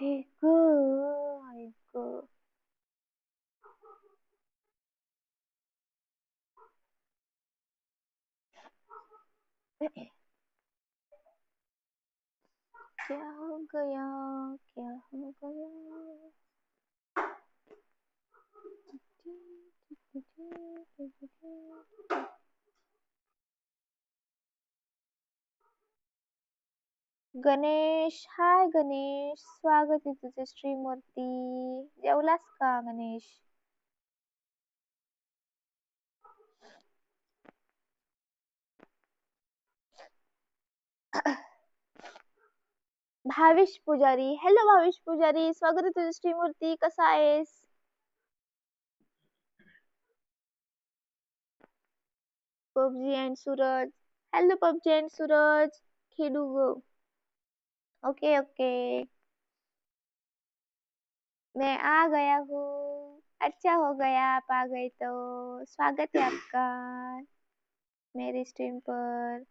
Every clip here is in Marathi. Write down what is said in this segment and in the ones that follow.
아이고, 아이고. 귀여운 거요, 귀여운 거요. गणेश, हाय गणेश, स्वागत आहे तुझं स्ट्रीम वरती जेवलास का गणेश? भाविश पुजारी हॅलो भाविश पुजारी, स्वागत आहे तुझ्या स्ट्रीम वरती कसा आहेस? PUBG and Suraj. Hello PUBG and Suraj. खेडू go okay okay मैं आ गया हूँ। अच्छा हो गया, आप आ गए तो। स्वागत है आपका मेरी स्ट्रीम पर।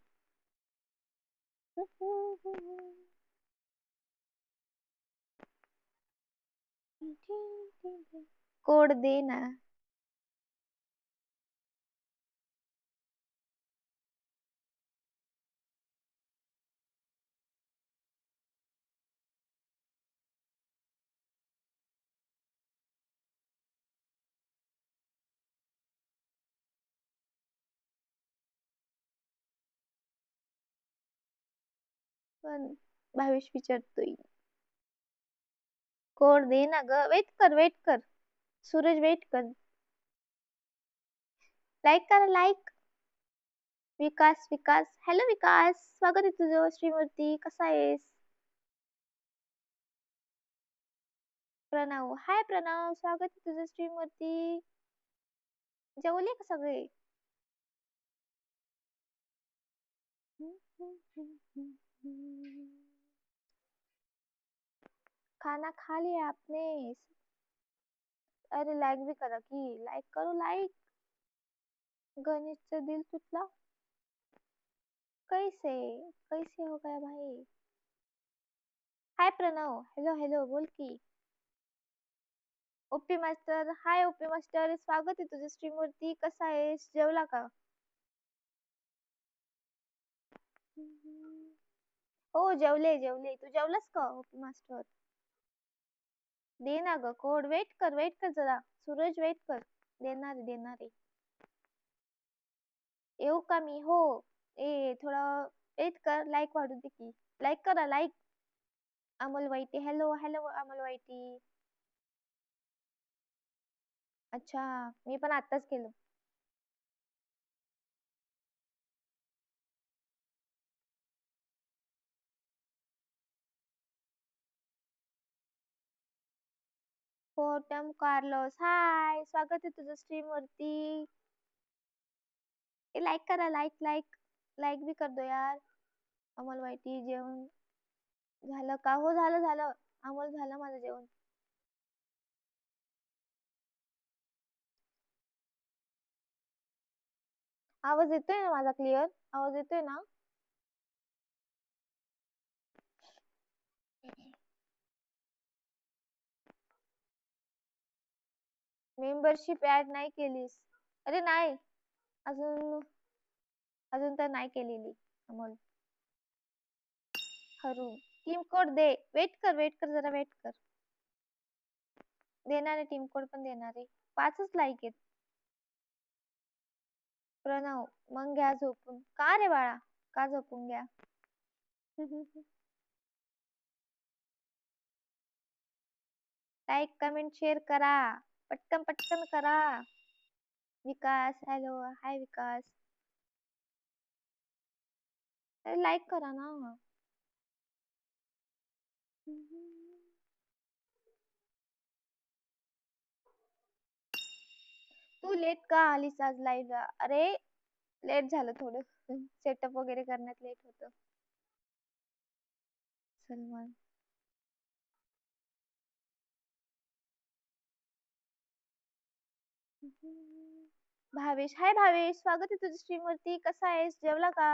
कोड दे पण भावेश विचारतोय. कोड दे ना ग. वेट कर वेट कर. सूरज वेट कर. लाईक करा लाईक विकास विकास. हॅलो विकास. स्वागत आहे तुझं श्रीमूर्ती. कसा आहेस? प्रणव. हाय प्रणव. स्वागत आहे तुझं श्रीमूर्ती. जेवले का सगळे? खाना खा लिया आपने। अरे लाइक भी करा की लाइक करो लाइक गणेशचा दिल तुटला कैसे? कैसे हो गया भाई? हाय प्रणव। हेलो हेलो बोल की। OP master hi OP master स्वागत आहे तुझ्या स्ट्रीम वरती कसा आहेस? जेवला का? हो जेवले जेवले. तू जेवलास का ओपी मास्टर दे ना ग कोड. वेट कर वेट कर जरा. सूरज वेट कर. देणार देणार. आहे येऊ का मी? हो. ए थोडा वेट कर लाईक वाढू दे की. लाईक करा like Amol YT hello hello Amol YT अच्छा मी पण आताच केलं. फोटम कार्लोस. हाय स्वागत आहे तुझं स्ट्रीम वरती लाईक करा लाईक लाईक लाईक बी कर दो यार अमोल वाईटी जेवण झालं का? हो झालं झालं. अमोल झालं माझं जेवण. आवाज येतोय ना माझा क्लिअर आवाज येतोय ना? मेंबरशिप ऍड नाही केलीस. अरे नाही. अजून अजून तर नाही केलेली अमोल. हरू टीम कोड दे. वेट कर वेट कर जरा वेट कर. देणार आहे टीम कोड पण देणार आहे. पाचच लाईक आहेत. प्रणव मग घ्या झोपून. का रे बाळा? का झोपून घ्या? लाईक कमेंट शेअर करा. पटकन पटकन करा. विकास हॅलो हाय विकास. लाईक करा ना. तू लेट का आलीस आज लाईव्ह अरे लेट झालं थोडं. सेटअप वगैरे करण्यात लेट होत. सलमान भावेश. हाय भावेश. स्वागत आहे तुझं स्ट्रीम वरती कसा आहेस? जेवला का?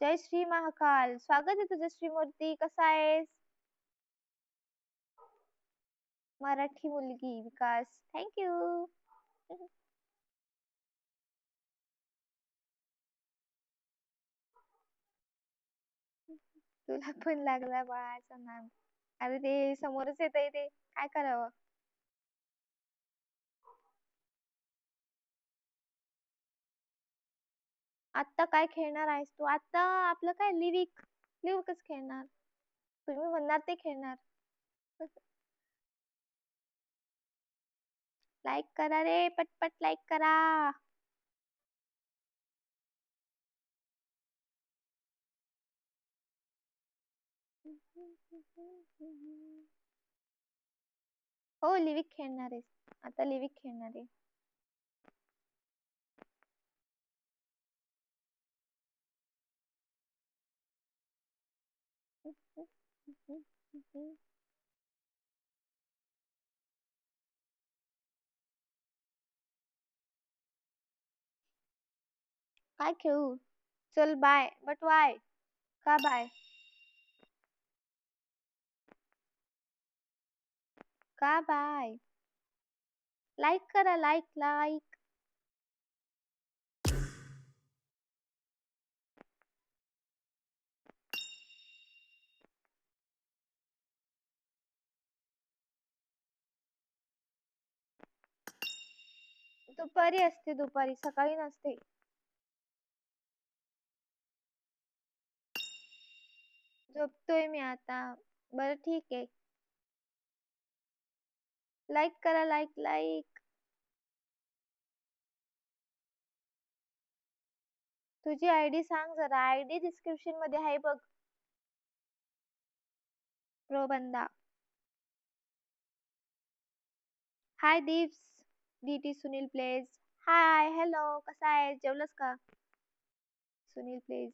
जय श्री महाकाल. स्वागत आहे तुझं स्ट्रीम वरती कसा आहेस? मराठी मुलगी, विकास. थँक्यू तुला पण लागला बाळाचा नाद. अरे ते समोरच येत ते. काय करावं? आत्ता काय खेळणार आहेस तू? आता आपलं काय? लिविक लिविकच खेळणार. तुम्ही म्हणणार ते खेळणार. लाईक करा रे पटपट लाईक करा. हो लिविक खेळणार आहे आता लिविक खेळणार आहे. काय खेळू? चल बाय बट वाय का बाय का बाय लाईक करा लाईक लाईक दुपारी असते दुपारी सकाळी नसते. झोपतोय मी आता. बरं ठीक आहे. लाईक करा लाईक लाईक तुझी आयडी सांग जरा. आयडी डिस्क्रिप्शनमध्ये आहे बघ. प्रोबंदा hi Deep's DT Sunil plays hi hello कसा आहे जेवलंस का? Sunil plays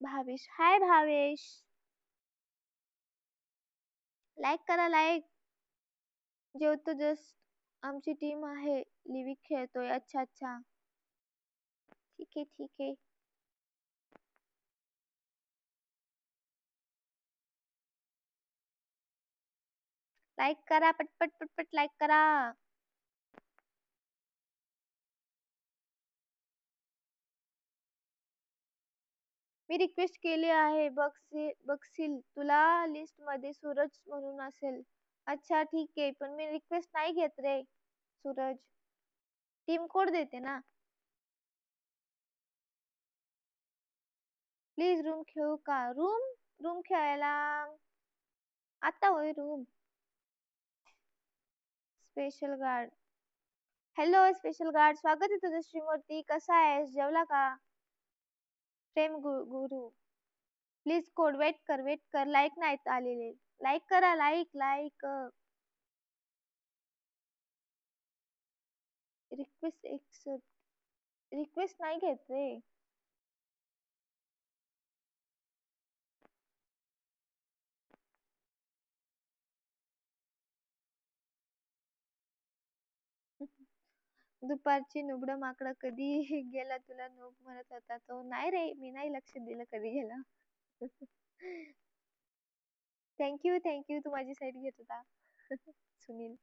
Bhavesh. Hi Bhavesh. Like करा लाईक जेवतो जस्ट आमची टीम आहे लिविक खेळतोय अच्छा अच्छा. ठीक आहे ठीक आहे. लाईक करा, पटपट पटपट लाईक करा. मी रिक्वेस्ट केली आहे. बघशील बघशील. तुला लिस्टमध्ये सूरज म्हणून असेल. अच्छा ठीक आहे. पण मी रिक्वेस्ट नाही घेत रे. सूरज. टीम कोड देते ना. प्लीज रूम खेळू का? रूम रूम खेळायला. आता होय room special guard hello special guard स्वागत आहे तुझं श्रीमूर्ती कसा आहेस? जेवला का? Prem Guru. Please code wait कर वेट कर. लाईक नाहीत आलेले. लाईक करा like like request accept request नाही घेत रे. दुपारची नुबडं माकडं कधी गेला तुला नूब म्हणत होता? तो नाही रे मी नाही लक्ष दिलं कधी गेला. थँक्यू थँक्यू तू माझी साईड घेत होता. सुनील.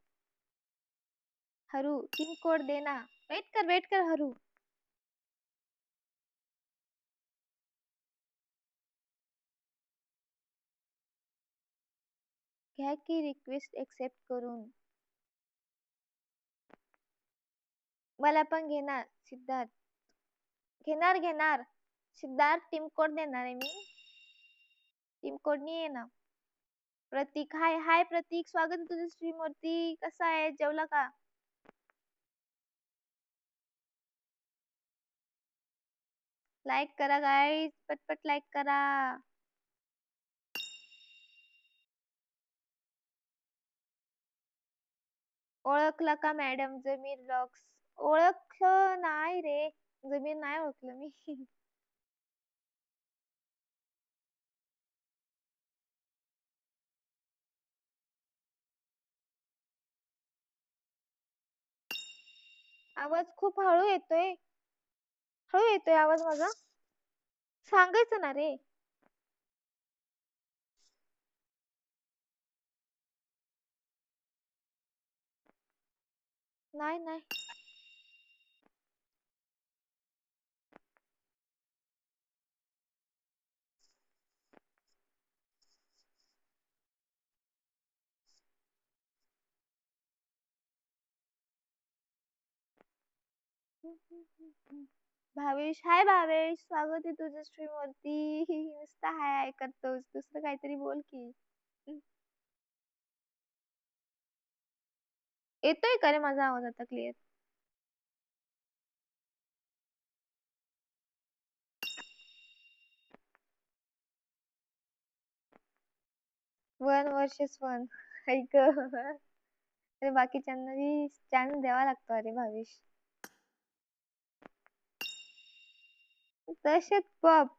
हरू पिन कोड दे ना. वेट कर वेट कर हरू. घ्या की रिक्वेस्ट एक्सेप्ट करून. मला पण घेणार सिद्धार्थ. घेणार घेणार. सिद्धार्थ टीम कोड देणार आहे मी? टीम कोडनी ये ना प्रतीक हाय हाय प्रतीक. स्वागत तुझं स्ट्रीम वरती कसा आहे? जेवला का? लाईक करा गाईज पटपट लाईक करा. ओळखलं का मॅडम जमीर ब्लॉग्स ओळखलं नाही रे. जमीर नाही ओळखलं मी. आवाज खूप हळू येतोय. हळू येतोय आवाज माझा? सांगायचं ना रे. नाही नाही. भावेश हाय भावेश स्वागत आहे तुझं स्ट्रीम वरती. नुसता हाय हाय करतोस. दुसरं काहीतरी बोल की. येतोय का रे माझा आवाज आता क्लिअर वन वर्सेस वन. ऐक. अरे बाकीच्यांना बी चान्स द्यावा लागतो अरे भावेश. तसेच पब.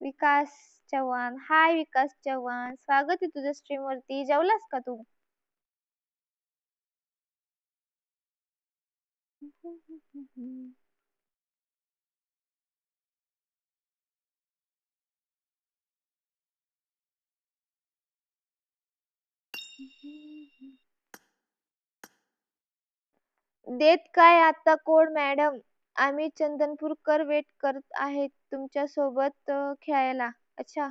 विकास चव्हाण. हाय विकास चव्हाण. स्वागत आहे तुझ्या स्ट्रीम वरती. जेवलास का तू? देत काय आता कोड मॅडम? आम्ही चंदनपूरकर वेट करत आहेत तुमच्यासोबत खेळायला. अच्छा.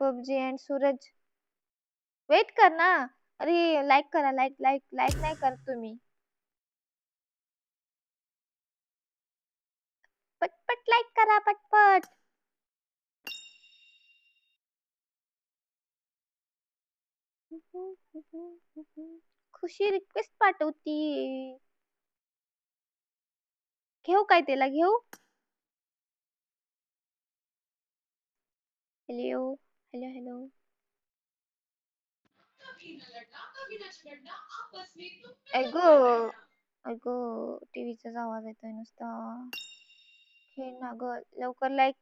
PUBG and Suraj. वेट कर ना. अरे लाईक करा लाईक लाईक लाईक नाही करत तुम्ही. पटपट लाईक करा पटपट. खुशी रिक्वेस्ट पाठवती. घेऊ काय त्याला? घेऊ? हॅलो हॅलो हॅलो अगो अगो टीव्हीचाच आवाज़ येतोय नुसता. हे ना ग, लवकर लाईक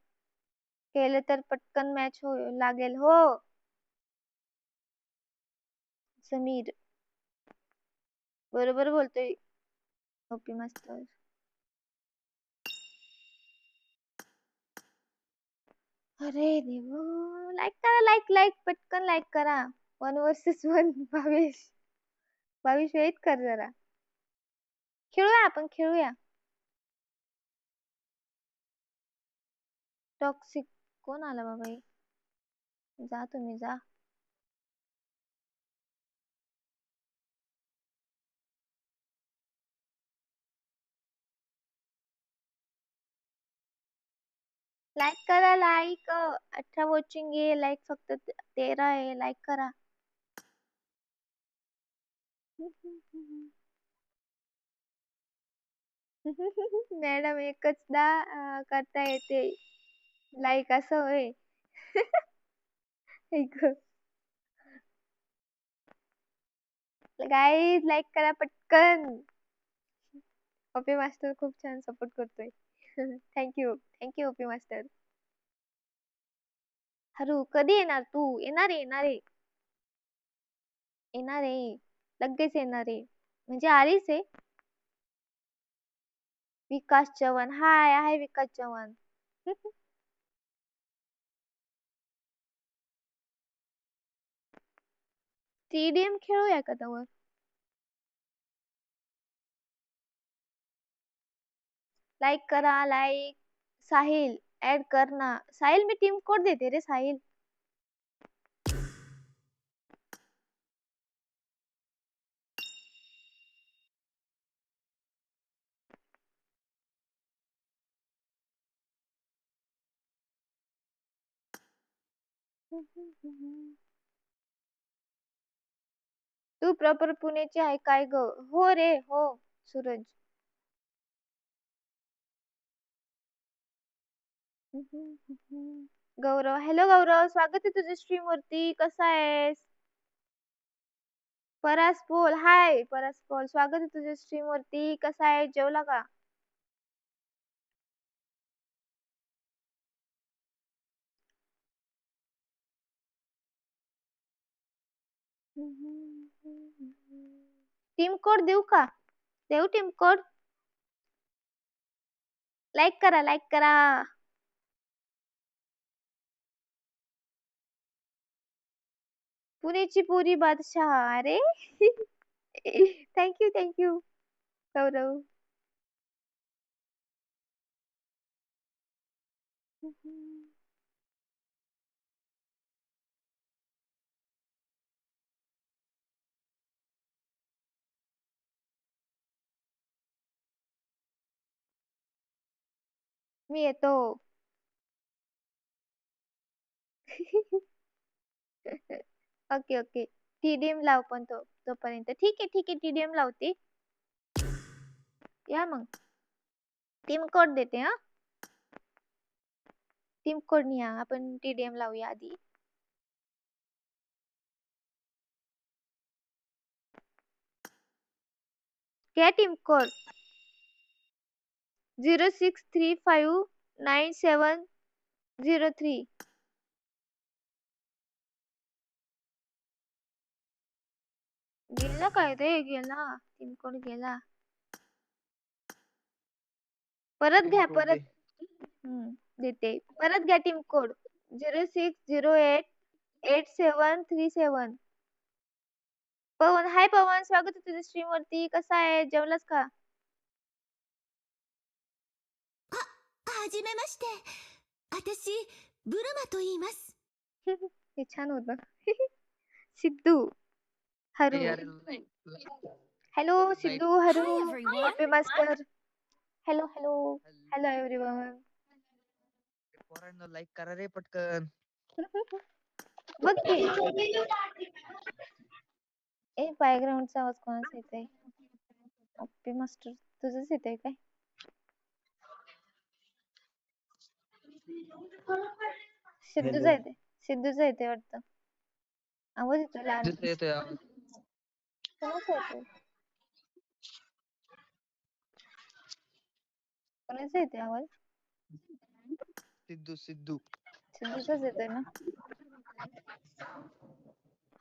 केलं तर पटकन मॅच हो, लागेल हो. समीर. बरोबर बोलतोय. ओपी मस्त. अरे देव लाईक करा लाईक लाईक पटकन लाईक करा. One versus one Bhavesh Bhavesh wait कर जरा. खेळूया आपण खेळूया. टॉक्सिक कोण आला बाबा जा तुम्ही जा. लाईक करा लाईक अठरा वॉचिंग आहे लाईक फक्त तेरा आहे लाईक करा. मॅडम एकचदा करता येते. लाईक असं होय. गाईज लाईक करा पटकन. ओपी मास्टर खूप छान सपोर्ट करतोय. थँक्यू थँक्यू ओपी मास्टर हरू कधी येणार तू? येणार येणार. आहे येणार. आहे लगेच येणार. आहे म्हणजे आलीच आहे. विकास चव्हाण. हाय आहे विकास चव्हाण. एम खेळूया का त्यावर लाईक करा लाईक साहिल ऍड कर ना साहिल मी टीम कोड देते रे साहिल? तू प्रॉपर पुण्याची आहे काय ग? हो रे हो सूरज. गौरव हॅलो गौरव स्वागत आहे तुझ्या स्ट्रीम वरती कसा आहेस? परास बोल हाय परास बोल स्वागत आहे तुझ्या स्ट्रीम वरती कसा आहे? जेवला का? टीम कोड देऊ का? देऊ टीम कोड लाईक करा लाईक करा. पुणेची पुरी बादशाह अरे! थँक्यू थँक्यू सौरव मी येतो. Okay okay. टीडीएम लाव पण तो तोपर्यंत. ठीक आहे ठीक आहे टीडीएम लावते. या मग. टीम कोड देते, हा. टीम कोड नाही हा आपण टीडीएम लावूया आधी. घ्या team code zero six three five nine seven zero three गेला काय रे गेला टीम कोड गेला परत घ्या Pin code परत दे. हम्म, देते परत घ्या team code zero six zero eight eight seven three seven Pavan hi Pavan स्वागत आहे तुझ्या स्ट्रीम वरती कसा आहे जेवलास का はじめまして。私、ブルマと言います。 हे छान होत सिद्धू हरू यार, हॅलो सिद्धू हरू. Happy master hello hello hello everyone पोरांनो लाईक करा रे पटकन बघ की ए बॅकग्राऊंडचा आवाज कोणाचा येतोय ओपी मास्टर तुझंच येतोय काय? सिद्धूचा येते सिद्धूचा येते वाटतं आवाज येतोय लहान दुसरं येतोय आवाज. कोणाचा येतोय कोणाचा येतोय आवाज? सिद्धू सिद्धू. सिद्धूचाच येतोय ना?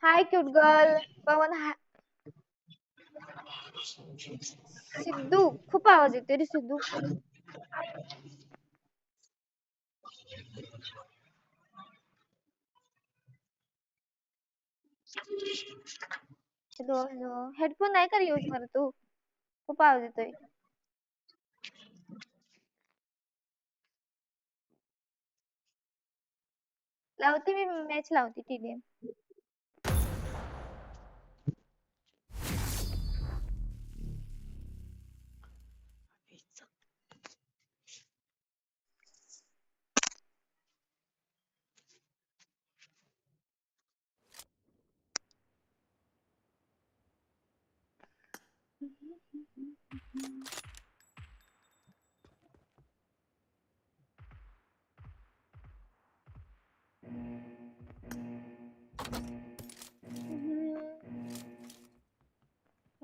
Hi cute girl Pawan hi Siddhu खूप आवाज येतोय रे सिद्धू. हॅलो. हॅलो. हेडफोन नाही का यूज करत तू? खूप आवाज येतोय. लावते मी मॅच लावते टीडीएम.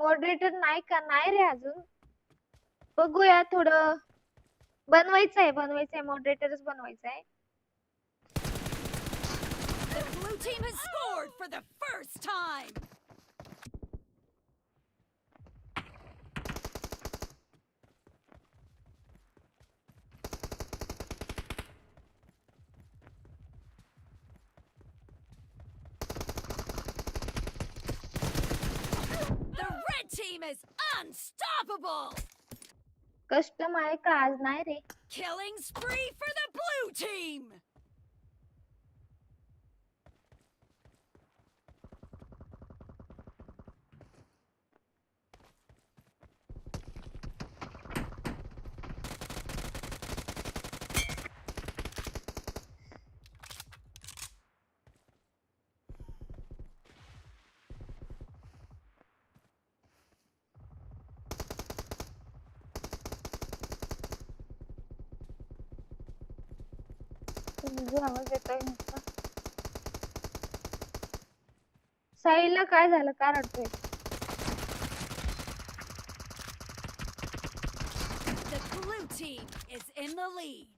मॉडरेटर नाही का? नाही रे अजून. बघूया थोडं. बनवायचं आहे बनवायचं आहे मॉडरेटरच बनवायचं आहे The blue team has scored for the first time. team is unstoppable. Custom आहे का आज नाही रे Killing spree for the blue team. तुझा आवाज येतोय साईला काय झालं? का रडतोय? The blue team is in the lead.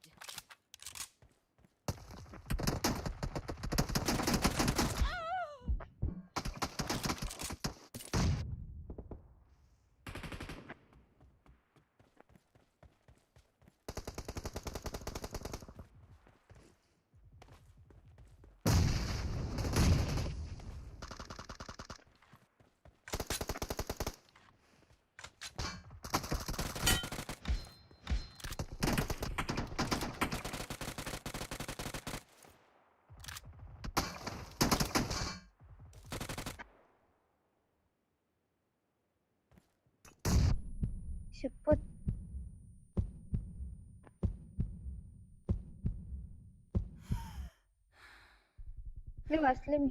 शपथ लय वाचले मी